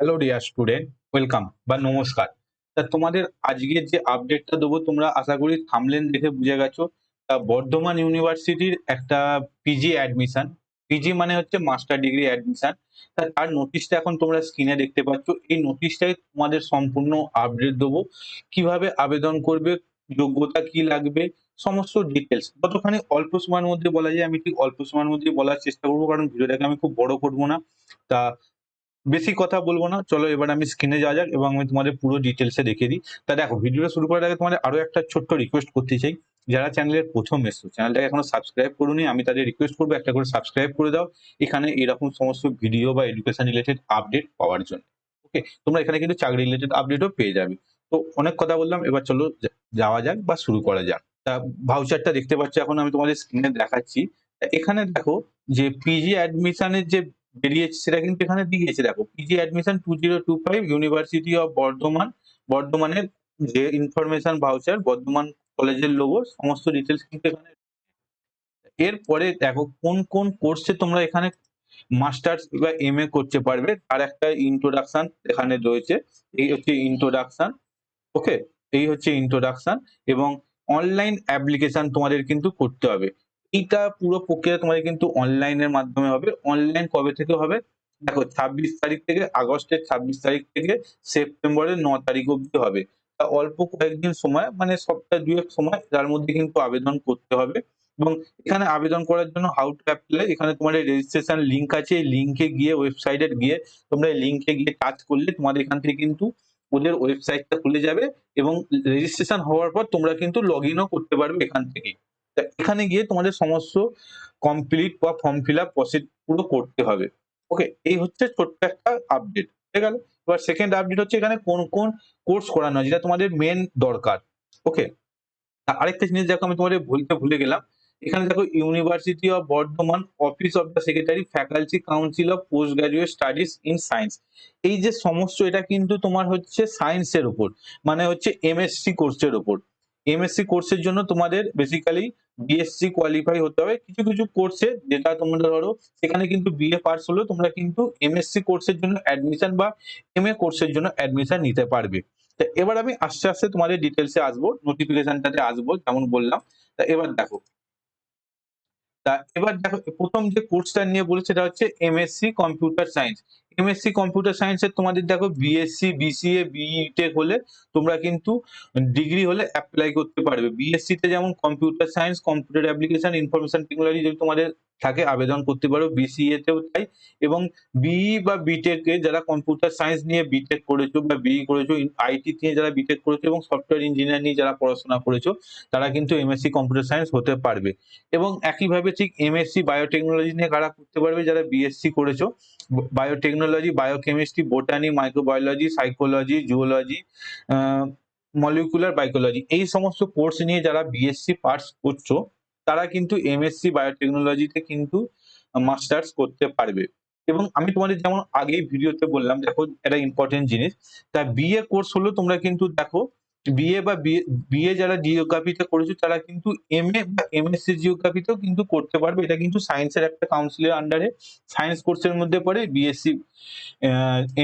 Hello dear student welcome বা নমস্কার। তা তোমাদের আজকের যে আপডেটটা দেবো, তোমরা আশা করি থামলেন দেখে বুঝে গেছো। তা বর্ধমান ইউনিভার্সিটির একটা পিজি অ্যাডমিশন পিজি মানে হচ্ছে মাস্টার ডিগ্রি অ্যাডমিশন তা তার নোটিশটা এখন তোমরা স্ক্রিনে দেখতে পাচ্ছ। এই নোটিশটাই তোমাদের সম্পূর্ণ আপডেট দেবো। কীভাবে আবেদন করবে, যোগ্যতা কি লাগবে, সমস্ত ডিটেলস কতখানি অল্প সময়ের মধ্যে বলা যায়, আমি ঠিক অল্প সময়ের মধ্যে বলার চেষ্টা করব, কারণ ভিডিওটাকে আমি খুব বড় করব না। তা বেশি কথা বলব না। চলো এবার আমি স্ক্রিনে যাওয়া যাক এবং আমি তোমাদের পুরো ডিটেলসে দেখে দিই। তা দেখো ভিডিওটা শুরু করার আগে তোমাদের আরও একটা ছোট্ট রিকোয়েস্ট করতে চাই। যারা চ্যানেলের প্রথম এসছো চ্যানেলটাকে এখনও সাবস্ক্রাইব করুনি, আমি তাদের রিকোয়েস্ট করব একটা করে সাবস্ক্রাইব করে দাও। এখানে এরকম সমস্ত ভিডিও বা এডুকেশন রিলেটেড আপডেট পাওয়ার জন্য। ওকে তোমরা এখানে কিন্তু চাকরি রিলেটেড আপডেটও পেয়ে যাবে। তো অনেক কথা বললাম, এবার চলো যাওয়া যাক বা শুরু করা যাক। তা ভাউচারটা দেখতে পাচ্ছ এখন আমি তোমাদের স্ক্রিনে দেখাচ্ছি। এখানে দেখো যে পিজি অ্যাডমিশনের যে বেরিয়েছে, সেটা কিন্তু এখানে দিয়েছে। দেখো PG admission two zero two five university of Bardhaman বর্ধমানের যে ইনফরমেশন ভাউচার বর্ধমান কলেজের লোগো সমস্ত ডিটেলস কিন্তু এখানে এরপরে দেখো, কোন কোন কোর্সে তোমরা এখানে মাস্টার্স বা এম এ করতে পারবে, তার একটা ইন্ট্রোডাকশন এখানে রয়েছে। এই হচ্ছে ইন্ট্রোডাকশন ওকে এই হচ্ছে ইন্ট্রোডাকশন এবং অনলাইন অ্যাপ্লিকেশন তোমাদের কিন্তু করতে হবে। এইটা পুরো প্রক্রিয়া তোমাদের কিন্তু অনলাইনের মাধ্যমে হবে। অনলাইন কবে থেকে হবে? দেখো, ছাব্বিশ তারিখ থেকে, আগস্টের ছাব্বিশ তারিখ থেকে সেপ্টেম্বরের ন তারিখ অব্দি হবে। অল্প কয়েকদিন সময় মানে সপ্তাহ দুয়েক সময় তার মধ্যে কিন্তু আবেদন করতে হবে। এবং এখানে আবেদন করার জন্য হাউ টু অ্যাপ্লাই এখানে তোমাদের রেজিস্ট্রেশন লিঙ্ক আছে। এই লিংকে গিয়ে ওয়েবসাইটে গিয়ে তোমরা এই লিংকে গিয়ে টাচ করলে তোমাদের এখান থেকে কিন্তু ওদের ওয়েবসাইটটা খুলে যাবে এবং রেজিস্ট্রেশন হওয়ার পর তোমরা কিন্তু লগ ইনও করতে পারবে এখান থেকে। এখানে গিয়ে তোমাদের সমস্ত কমপ্লিট বা ফর্ম ফিল আপ প্রসিড পুরো করতে হবে। ওকে এই হচ্ছে ছোট্ট একটা আপডেট ঠিক আছে? এবার সেকেন্ড আপডেট হচ্ছে এখানে কোন কোন কোর্স করানো হয়, যেটা তোমাদের মেন দরকার। ওকে আরেকটা জিনিস দেখো, আমি তোমাদের বলতে ভুলে গেলাম। এখানে দেখো university of Bardhaman office of the secretary faculty council of post graduate studies in science এই যে সমস্ত, এটা কিন্তু তোমার হচ্ছে সায়েন্সের উপর। মানে হচ্ছে এমএসসি কোর্সের উপর। এমএসসি কোর্সের জন্য তোমাদের বেসিক্যালি বিএসসি কোয়ালিফাই হতে হবে। কিছু কিছু কোর্সে যেটা তোমরা ধরো, সেখানে কিন্তু বিএ পাস হলেও তোমরা কিন্তু এমএসসি কোর্সের জন্য অ্যাডমিশন বা এমএ কোর্সের জন্য অ্যাডমিশন নিতে পারবে। তা এবার আমি আস্তে আস্তে তোমাদের ডিটেলসে আসব নোটিফিকেশনটাতে আসব, যেমন বললাম। তা এবার দেখো। তা এবার দেখো, প্রথম যে কোর্সটা নিয়ে বলে সেটা হচ্ছে MSc computer science MSc computer সায়েন্সের তোমাদের দেখো বিএসসি বিসিএ বিটেক হলে তোমরা কিন্তু ডিগ্রি হলে অ্যাপ্লাই করতে পারবে। বিএসসি তে যেমন computer science computer application information technology যদি তোমাদের থাকে, আবেদন করতে পারো বিসিএ তেও তাই। এবং বিই বা বিটেক এ যারা কম্পিউটার সায়েন্স নিয়ে বিটেক করেছ বা বিই করেছ আইটি নিয়ে যারা বিটেক করেছ এবং সফটওয়্যার ইঞ্জিনিয়ার নিয়ে যারা পড়াশোনা করেছ, তারা কিন্তু এমএসসি কম্পিউটার সায়েন্স হতে পারবে। এবং একইভাবে ঠিক এমএসসি বায়োটেকনোলজি নিয়ে কারা করতে পারবে, যারা বিএসসি করেছ biotechnology biochemistry botany microbiology psychology zoology molecular biology এই সমস্ত কোর্স নিয়ে যারা বিএসসি পাস করছ তারা কিন্তু এমএসসি বায়োটেকনোলজিতে কিন্তু মাস্টার্স করতে পারবে। এবং আমি তোমাদের যেমন আগেই ভিডিওতে বললাম, দেখো এটা ইম্পর্টেন্ট জিনিস, তা বিএ কোর্স হলো তোমরা কিন্তু দেখো বিএ বা বিএ যারা জিওগ্রাফিতে করেছ, তারা কিন্তু এমএ বা এমএসসি জিওগ্রাফিতেও কিন্তু করতে পারবে। এটা কিন্তু সায়েন্সের একটা কাউন্সিলের আন্ডারে সায়েন্স কোর্সের মধ্যে পড়ে বিএসসি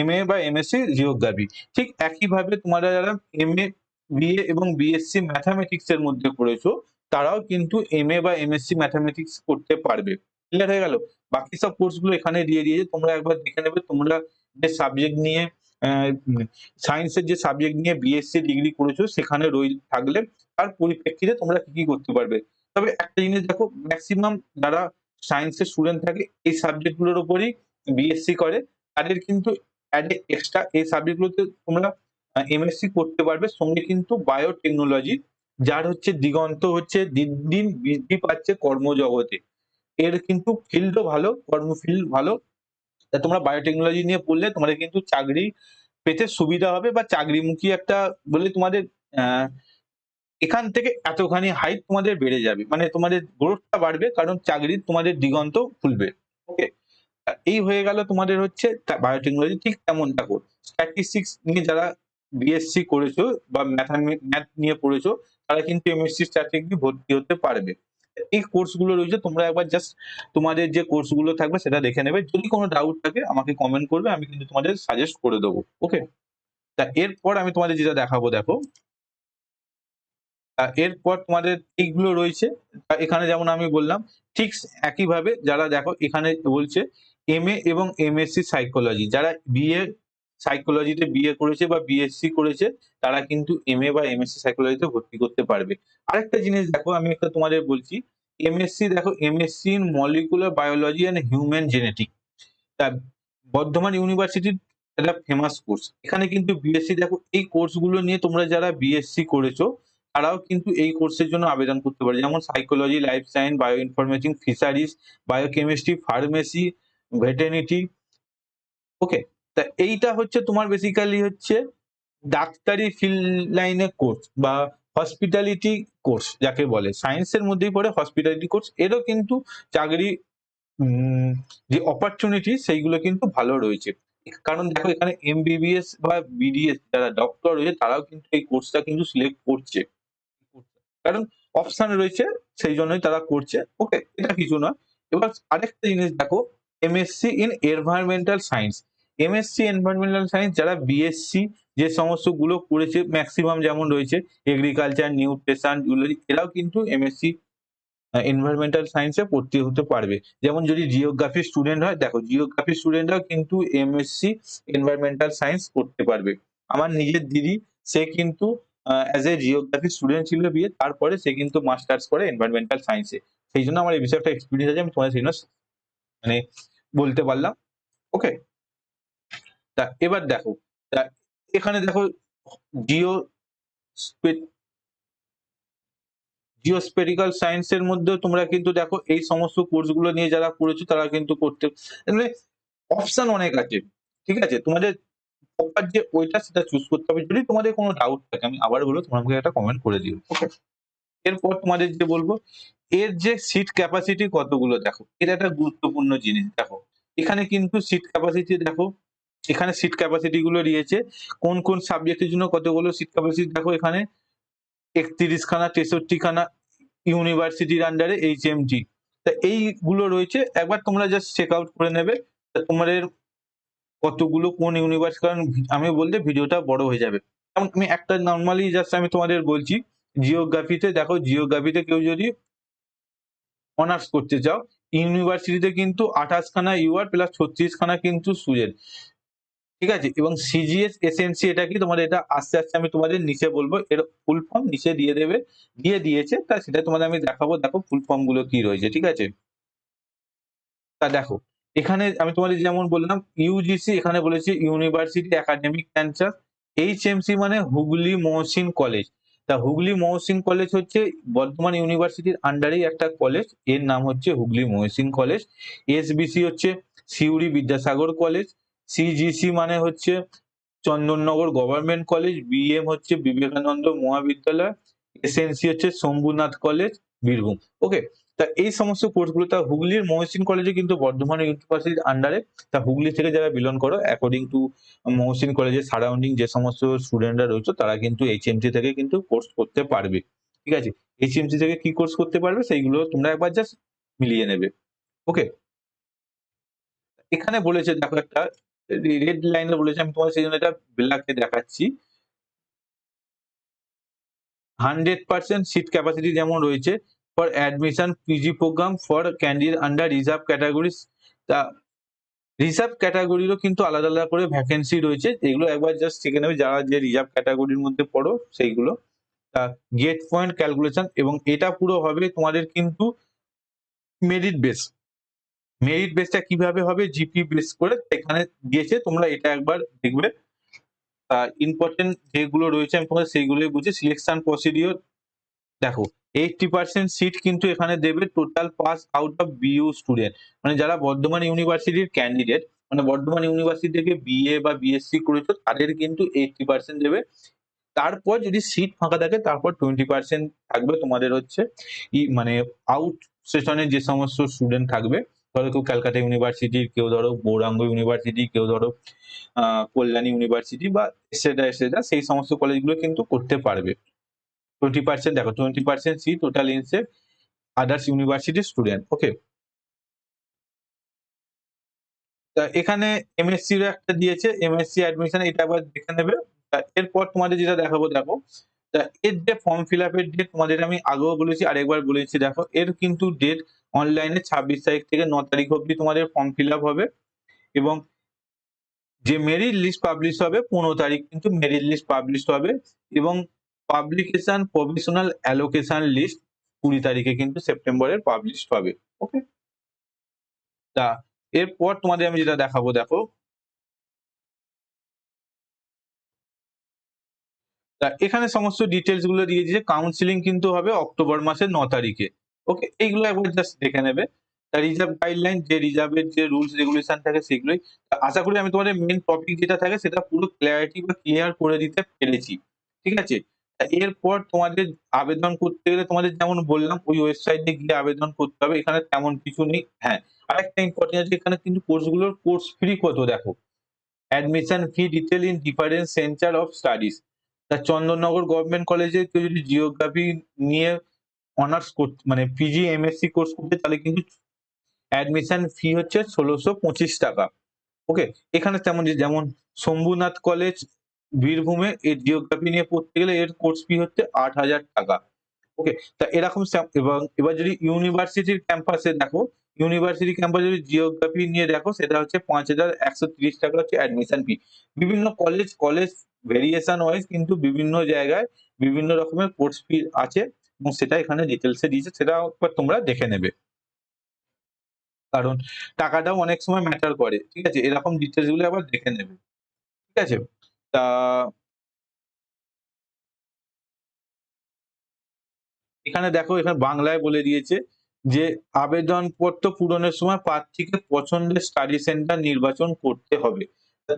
এমএ বা এমএসসি জিওগ্রাফি ঠিক একইভাবে তোমরা যারা এমএ বিএ এবং বিএসসি ম্যাথামেটিক্স এর মধ্যে করেছ তারাও কিন্তু এমএ বা এমএসসি ম্যাথামেটিক্স করতে পারবে। ক্লিয়ার হয়ে গেল? বাকি সব কোর্সগুলো এখানে দিয়ে দিয়েছে। তোমরা একবার দেখে নেবে। তোমরা যে সাবজেক্ট নিয়ে সায়েন্সের যে সাবজেক্ট নিয়ে বিএসসি ডিগ্রি করেছ, সেখানে রই থাকলে তার পরিপ্রেক্ষিতে তোমরা কি কি করতে পারবে। তবে একটা জিনিস দেখো ম্যাক্সিমাম যারা সায়েন্সের স্টুডেন্ট থাকে, এই সাবজেক্টগুলোর উপরই বিএসসি করে। তাদের কিন্তু অ্যাড এক্সট্রা এই সাবজেক্টগুলোতে তোমরা এমএসসি করতে পারবে। সঙ্গে কিন্তু বায়োটেকনোলজি যার হচ্ছে দিগন্ত হচ্ছে দিন দিন বৃদ্ধি পাচ্ছে কর্মজগতে। এর কিন্তু ফিল্ডও ভালো, কর্ম ফিল্ড ভালো। তোমরা বায়োটেকনোলজি নিয়ে পড়লে তোমাদের কিন্তু চাকরি পেতে সুবিধা হবে বা চাকরিমুখী একটা বলে তোমাদের এখান থেকে এতখানি হাইট তোমাদের বেড়ে যাবে। মানে তোমাদের গ্রোথটা বাড়বে কারণ চাকরির তোমাদের দিগন্ত খুলবে। ওকে এই হয়ে গেল তোমাদের হচ্ছে বায়োটেকনোলজি ঠিক তেমনটা দেখো স্ট্যাটিস্টিক্স নিয়ে যারা বিএসসি করেছ বা ম্যাথ নিয়ে পড়েছো তারা কিন্তু এমএসসি স্ট্যাটিস্টিক্স ভর্তি হতে পারবে। এই কোর্সগুলো রয়েছে, তোমরা একবার জাস্ট তোমাদের যে কোর্সগুলো থাকবে সেটা দেখে নেবে। যদি কোনো ডাউট থাকে, আমাকে কমেন্ট করবে, আমি কিন্তু তোমাদের সাজেস্ট করে দেবো। ওকে তা এরপর আমি তোমাদের যেটা দেখাবো, দেখো। এরপর তোমাদের এইগুলো রয়েছে। এখানে যেমন আমি বললাম, ঠিক একইভাবে যারা দেখো, এখানে বলছে এম এবং এমএসসি সাইকোলজি যারা বিএ সাইকোলজিতে বিএ করেছে বা বিএসসি করেছে, তারা কিন্তু এমএ বা এমএসসি সাইকোলজিতে ভর্তি করতে পারবে। আরেকটা জিনিস দেখো, আমি একটা তোমাদের বলছি। এমএসসি দেখো MSc in molecular biology and human genetic তা বর্ধমান ইউনিভার্সিটির একটা ফেমাস কোর্স এখানে কিন্তু বিএসসি দেখো, এই কোর্সগুলো নিয়ে তোমরা যারা বিএসসি করেছ, তারাও কিন্তু এই কোর্সের জন্য আবেদন করতে পারে যেমন psychology life science bio informatics fisheries biochemistry pharmacy veterinary okay তা এইটা হচ্ছে তোমার বেসিক্যালি হচ্ছে ডাক্তারি ফিল্ড লাইনের কোর্স বা হসপিটালিটি কোর্স যাকে বলে। সায়েন্সের মধ্যেই পড়ে হসপিটালিটি কোর্স এরও কিন্তু চাকরি যে অপরচুনিটি সেইগুলো কিন্তু ভালো রয়েছে। কারণ দেখো এখানে এমবিবিএস বা বিডিএস যারা ডক্টর রয়েছে, তারাও কিন্তু এই কোর্সটা কিন্তু সিলেক্ট করছে। কারণ অপশন রয়েছে, সেই জন্যই তারা করছে। ওকে এটা কিছু না এবার আরেকটা জিনিস দেখো MSc in environmental science MSc environmental science যারা বিএসসি যে সমস্তগুলো করেছে ম্যাক্সিমাম যেমন রয়েছে এগ্রিকালচার নিউট্রিশন এরাও কিন্তু এমএসসি এনভায়রনমেন্টাল সায়েন্সে ভর্তি হতে পারবে। যেমন যদি জিওগ্রাফি স্টুডেন্ট হয়, দেখো জিওগ্রাফি স্টুডেন্টরাও কিন্তু এমএসসি এনভায়রনমেন্টাল সায়েন্স করতে পারবে। আমার নিজের দিদি, সে কিন্তু অ্যাজ এ জিওগ্রাফি স্টুডেন্ট ছিল বিয়ে তারপরে সে কিন্তু মাস্টার্স করে এনভায়রনমেন্টাল সায়েন্সে সেই জন্য আমার এই বিষয়ে একটা এক্সপিরিয়েন্স আছে, আমি তোমাদের সেই মানে বলতে পারলাম। ওকে তা এবার দেখো তা এখানে দেখো জিও জিওস্পেরিক্যাল সায়েন্সের মধ্যেও তোমরা কিন্তু দেখো এই সমস্ত কোর্সগুলো নিয়ে যারা করেছ তারা কিন্তু করতে মানে অপশন অনেক আছে ঠিক আছে? তোমাদের প্রপার যে ওইটা সেটা চুজ করতে হবে। যদি তোমাদের কোনো ডাউট থাকে আমি আবার বলব তোমরা আমাকে একটা কমেন্ট করে দিও। ওকে এরপর তোমাদের যে বলব এর যে সিট ক্যাপাসিটি কতগুলো দেখো? এটা একটা গুরুত্বপূর্ণ জিনিস দেখো। এখানে কিন্তু সিট ক্যাপাসিটি দেখো এখানে সিট ক্যাপাসিটি গুলো দিয়েছে কোন কোন সাবজেক্টের জন্য কতগুলো সিট ক্যাপাসিটি দেখো এখানে। একত্রিশ খানা তেষট্টি খানা ইউনিভার্সিটির আন্ডারে এইচ এম টি তা এইগুলো রয়েছে। একবার তোমরা জাস্ট চেক আউট করে নেবে। তোমাদের কতগুলো কোন ইউনিভার্সিটি কারণ আমি বলতে ভিডিওটা বড় হয়ে যাবে। যেমন আমি একটা নর্মালি জাস্ট আমি তোমাদের বলছি জিওগ্রাফিতে দেখো জিওগ্রাফিতে কেউ যদি অনার্স করতে চাও ইউনিভার্সিটিতে কিন্তু আঠাশ খানা ইউআর প্লাস ছত্রিশ খানা কিন্তু সুজের ঠিক আছে? এবং সিজিএস এসএনসি এটা কি তোমাদের এটা আস্তে আস্তে আমি তোমাদের নিচে বলব। এর ফুল ফর্ম নিচে দিয়ে দেবে, দিয়ে দিয়েছে, তা সেটা তোমাদের আমি দেখাবো। দেখো ফুল ফর্মগুলো কি রয়েছে, ঠিক আছে? তা দেখো, এখানে আমি তোমাদের যেমন বললাম ইউজিসি এখানে বলেছে ইউনিভার্সিটি একাডেমিক ক্যান্সার এইচএমসি মানে হুগলি মহসিন কলেজ তা হুগলি মহসিন কলেজ হচ্ছে বর্ধমান ইউনিভার্সিটির আন্ডারেই একটা কলেজের নাম হচ্ছে হুগলি মহসিন কলেজ এসবিসি হচ্ছে সিউড়ি বিদ্যাসাগর কলেজ সিজিসি মানে হচ্ছে চন্দননগর গভর্নমেন্ট কলেজ বিএম হচ্ছে বিবেকানন্দ মহাবিদ্যালয় এসএনসি হচ্ছে শম্ভুনাথ কলেজ, বীরভূম। ওকে তা এই সমস্ত কোর্সগুলো তা হুগলির মহসিন কলেজে কিন্তু বর্ধমান ইউনিভার্সিটির আন্ডারে তা হুগলি থেকে যারা বিলং করো অ্যাকর্ডিং টু মহসিন কলেজের সারাউন্ডিং যে সমস্ত স্টুডেন্টরা রয়েছে, তারা কিন্তু এইচএমসি থেকে কিন্তু কোর্স করতে পারবে। ঠিক আছে? এইচএমসি থেকে কি কোর্স করতে পারবে, সেইগুলো তোমরা একবার জাস্ট মিলিয়ে নেবে। ওকে এখানে বলেছে, দেখো একটা রেড লাইনে বলেছে, আমি তোমার সেই জন্য এটা ব্ল্যাকে দেখাচ্ছি। হান্ড্রেড পার্সেন্ট সিট ক্যাপাসিটি যেমন রয়েছে for admission PG program for candidate under reserve categories তা রিজার্ভ ক্যাটাগরিরও কিন্তু আলাদা আলাদা করে ভ্যাকেন্সি রয়েছে। এগুলো একবার জাস্ট শিখে নেবে, যারা যে রিজার্ভ ক্যাটাগরির মধ্যে পড়ো, সেইগুলো। তা গেট পয়েন্ট ক্যালকুলেশন এবং এটা পুরো হবে তোমাদের কিন্তু মেরিট বেস মেরিট বেসটা কীভাবে হবে? জিপি বেস করে এখানে দিয়েছে তোমরা এটা একবার দেখবে। আর ইম্পর্টেন্ট যেগুলো রয়েছে আমি তোমাদের সেইগুলোই বুঝি। সিলেকশন প্রসিডিওর দেখো এইটটি পার্সেন্ট সিট কিন্তু এখানে দেবে total pass out of BU student মানে যারা বর্ধমান ইউনিভার্সিটির ক্যান্ডিডেট মানে বর্ধমান ইউনিভার্সিটি থেকে বিএ বা বিএসসি করেছ, তাদের কিন্তু এইটটি পার্সেন্ট দেবে। তারপর যদি সিট ফাঁকা থাকে, তারপর টোয়েন্টি পার্সেন্ট থাকবে তোমাদের হচ্ছে ই মানে আউট সেশনের যে সমস্ত স্টুডেন্ট থাকবে। ধরো কেউ ক্যালকাটা ইউনিভার্সিটির কেউ ধরো গৌরাঙ্গ ইউনিভার্সিটি, কেউ ধরো কল্যাণী ইউনিভার্সিটি বা এসেটা এসেটা সেই সমস্ত কলেজগুলো কিন্তু করতে পারবে। টোয়েন্টি পার্সেন্ট দেখো twenty percent seat total inset others university student okay এখানে এমএসসি এর একটা দিয়েছে এমএসসি অ্যাডমিশন এটা আবার দেখে নেবে। এরপর তোমাদের যেটা দেখাবো, দেখো এর যে ফর্ম ফিল আপের ডেট তোমাদের আমি আগেও বলেছি, আরেকবার বলেছি, দেখো, এর কিন্তু ডেট অনলাইনে ছাব্বিশ তারিখ থেকে ন তারিখ অবধি তোমাদের ফর্ম ফিল হবে এবং যে মেরিট লিস্ট পাবলিশ হবে পনেরো তারিখ কিন্তু মেরিট লিস্ট পাবলিশ হবে এবং পাবলিকেশন প্রভিশনাল অ্যালোকেশন লিস্ট কুড়ি তারিখে কিন্তু সেপ্টেম্বরের পাবলিশ হবে ওকে তা এরপর তোমাদের আমি যেটা দেখাবো, দেখো। তা এখানে সমস্ত ডিটেলসগুলো দিয়ে দিয়েছে। কাউন্সিলিং কিন্তু হবে অক্টোবর মাসের ন তারিখে। ওকে এইগুলো একবার জাস্ট দেখে নেবে। তা রিজার্ভ গাইডলাইন যে রিজার্ভের যে রুলস রেগুলেশন থাকে সেগুলোই। আশা করি আমি তোমাদের মেন টপিক যেটা থাকে সেটা পুরো ক্লিয়ারিটি বা ক্লিয়ার করে দিতে পেরেছি। ঠিক আছে? এরপর তোমাদের আবেদন করতে গেলে তোমাদের যেমন বললাম, ওই ওয়েবসাইটে গিয়ে আবেদন করতে হবে। এখানে তেমন কিছু নেই। হ্যাঁ আরেকটা ইম্পর্টেন্ট আছে, এখানে কিন্তু কোর্সগুলোর কোর্স ফ্রি কত দেখো। Admission fee detail in different centre of studies তা চন্দননগর গভর্নমেন্ট কলেজে কেউ যদি জিওগ্রাফি নিয়ে অনার্স মানে পিজি এমএসসি কোর্স করতে তাহলে কিন্তু অ্যাডমিশন ফি হচ্ছে ষোলোশো পঁচিশ টাকা। ওকে এখানে তেমন যেমন শম্ভুনাথ কলেজ বীরভূমে এর জিওগ্রাফি নিয়ে পড়তে গেলে এর কোর্স ফি হচ্ছে আট হাজার টাকা। ওকে তা এরকম এবং এবার যদি ইউনিভার্সিটির ক্যাম্পাসে দেখো ইউনিভার্সিটি ক্যাম্পাস যদি জিওগ্রাফি নিয়ে দেখো, সেটা হচ্ছে পাঁচ হাজার একশো তিরিশ টাকা হচ্ছে অ্যাডমিশন ফি বিভিন্ন কলেজ কলেজ ভেরিয়েশন ওয়াইজ কিন্তু বিভিন্ন জায়গায় বিভিন্ন রকমের কোর্স ফি আছে। এবং সেটা এখানে ডিটেলসে দিয়েছে, সেটা একবার তোমরা দেখে নেবে। কারণ টাকাটাও অনেক সময় ম্যাটার করে, ঠিক আছে? এরকম ডিটেলসগুলো আবার দেখে নেবে, ঠিক আছে? তা এখানে দেখো, এখানে বাংলায় বলে দিয়েছে যে, আবেদনপত্র পূরণের সময় প্রার্থীকে পছন্দের স্টাডি সেন্টার নির্বাচন করতে হবে।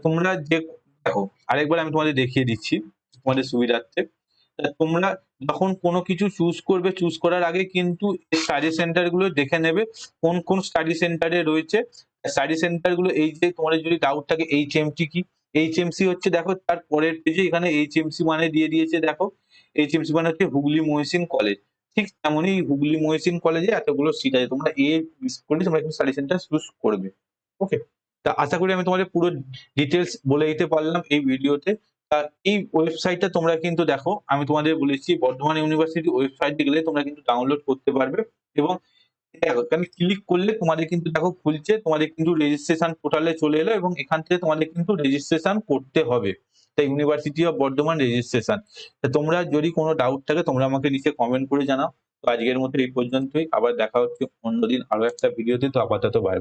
তোমরা যে, দেখো, আরেকবার আমি তোমাদের দেখিয়ে দিচ্ছি তোমাদের সুবিধার্থে। তোমরা যখন কোনো কিছু চুজ করবে চুজ করার আগে কিন্তু স্টাডি সেন্টারগুলো দেখে নেবে, কোন কোন স্টাডি সেন্টারে রয়েছে। স্টাডি সেন্টারগুলো এই যে তোমাদের যদি ডাউট থাকে এইচ এমটি কি? এইচ এমসি হচ্ছে দেখো, তার পরের পেজে এখানে এইচ এমসি মানে দিয়ে দিয়েছে দেখো। এইচ এমসি মানে হচ্ছে হুগলি মহসিন কলেজ ঠিক তেমনই হুগলি মহসিন কলেজে এতগুলো সিট আছে। তোমরা এ করলে তোমরা কিন্তু স্টাডি সেন্টার চুজ করবে। ওকে তা আশা করি আমি তোমাদের পুরো ডিটেলস বলে দিতে পারলাম এই ভিডিওতে এই ওয়েবসাইটটা তোমরা কিন্তু দেখো, আমি তোমাদের বলেছি বর্ধমান ইউনিভার্সিটি ওয়েবসাইটে গেলে তোমরা কিন্তু ডাউনলোড করতে পারবে এবং দেখো, এখানে ক্লিক করলে তোমাদের কিন্তু দেখো খুলছে, তোমাদের কিন্তু রেজিস্ট্রেশন পোর্টালে চলে এলো এবং এখান থেকে তোমাদের কিন্তু রেজিস্ট্রেশন করতে হবে। ইউনিভার্সিটি অফ বর্ধমান রেজিস্ট্রেশন তোমরা যদি কোনো ডাউট থাকে, তোমরা আমাকে নিচে কমেন্ট করে জানাও। তো আজকের মতো এই পর্যন্তই। আবার দেখা হচ্ছে অন্যদিন আরও একটা ভিডিওতে তো। আপাতত বাই